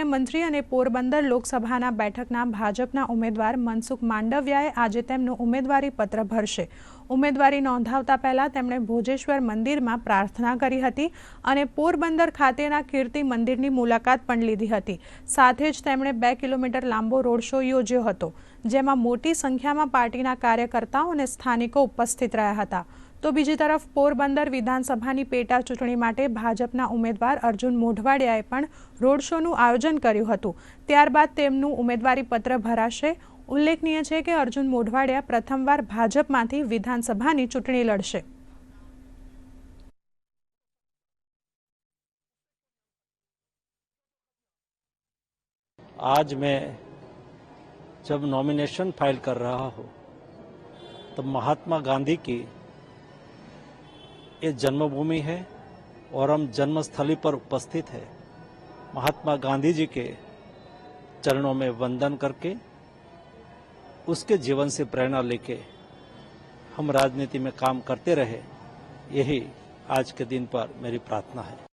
કેન્દ્રીય મંત્રી અને પોરબંદર લોકસભાના બેઠકના ભાજપના ઉમેદવાર મનસુખ માંડવિયાએ આજે તેમનું ઉમેદવારી પત્ર ભરશે. ઉમેદવારી નોંધાવતા પહેલા તેમણે ભોજેશ્વર મંદિરમાં પ્રાર્થના કરી હતી અને પોરબંદર ખાતેના કીર્તિ મંદિરની મુલાકાત પણ લીધી હતી. સાથે જ તેમણે બે કિલોમીટર લાંબો રોડ શો યોજ્યો હતો, જેમાં મોટી સંખ્યામાં પાર્ટીના કાર્યકર્તાઓ અને સ્થાનિકો ઉપસ્થિત રહ્યા હતા. તો બીજી તરફ પોરબંદર વિધાનસભાની પેટા ચૂંટણી માટે ભાજપના ઉમેદવાર અર્જુન મોઢવાડિયાએ પણ રોડ શોનું આયોજન કર્યું હતું ત્યારબાદ તેમનું ઉમેદવારી પત્ર ભરાશે ઉલ્લેખનીય છે કે અર્જુન મોઢવાડિયા પ્રથમવાર ભાજપમાંથી વિધાનસભાની ચૂંટણી લડશે आज मैं जब नॉमिनेशन फाइल कर रहा हूं तब महात्मा गांधी की ये जन्मभूमि है और हम जन्मस्थली पर उपस्थित है। महात्मा गांधी जी के चरणों में वंदन करके, उसके जीवन से प्रेरणा लेके हम राजनीति में काम करते रहे, यही आज के दिन पर मेरी प्रार्थना है।